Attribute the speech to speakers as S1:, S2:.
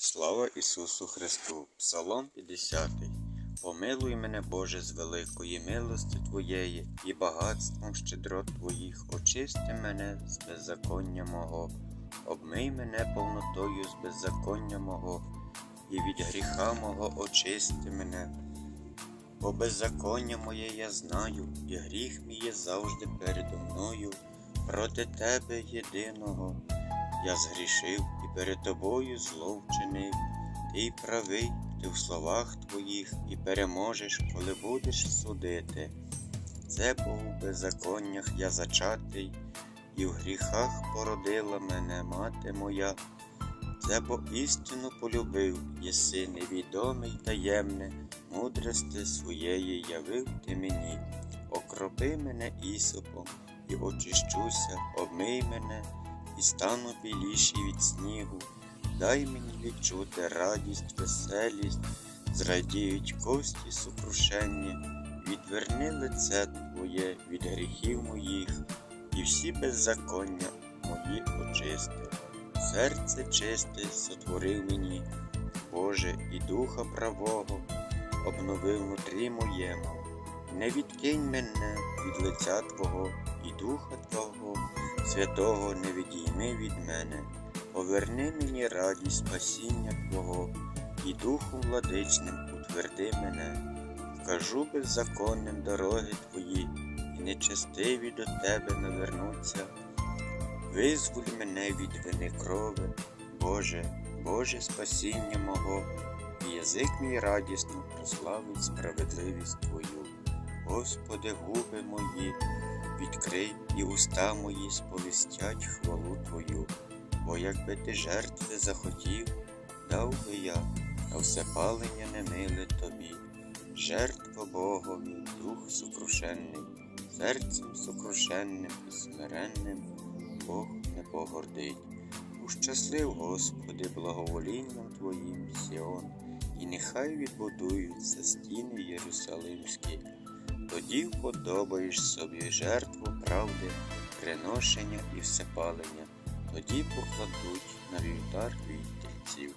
S1: Слава Ісусу Христу! Псалом 50. Помилуй мене, Боже, з великої милости Твоєї і багатством щедрот Твоїх, очисти мене з беззаконня мого, обмий мене повнотою з беззаконня мого, і від гріха мого очисти мене. Бо беззаконня моє я знаю, і гріх мій є завжди передо мною, проти Тебе єдиного. Я згрішив і перед тобою зло вчинив. Ти правий, ти в словах твоїх і переможеш, коли будеш судити. Це бо в беззаконнях я зачатий, і в гріхах породила мене мати моя. Це бо істину полюбив, єси невідомий таємне, мудрости своєї явив ти мені. Окропи мене ісопом і очищуся, обмий мене і стану біліший від снігу. Дай мені відчути радість, веселість, зрадіють кості сукрушенні, відверни лице Твоє від гріхів моїх, і всі беззаконня мої очисти. Серце чисте сотворив мені, Боже, і духа правого обновив внутрі моєму. Не відкинь мене від лиця Твого і духа Твого, святого не відійми від мене, поверни мені радість спасіння Твого, і духом владичним утверди мене, вкажу беззаконним дороги Твої, і нечестиві до Тебе навернуться. Визволь мене від вини крови, Боже, Боже спасіння мого, язик мій радісно прославить справедливість Твою. Господи, губи мої, відкрий і уста мої сповістять хвалу Твою, бо якби ти жертви захотів, дав би я, а все палення не миле тобі. Жертва Богові, дух сокрушенний, серцем сокрушенним і смиренним Бог не погордить. Ущаслив, Господи, благоволінням Твоїм Сіон, і нехай відбудуються стіни Єрусалимські. Тоді вподобаєш собі жертву правди, приношення і всепалення, тоді покладуть на вівтар твій тельців.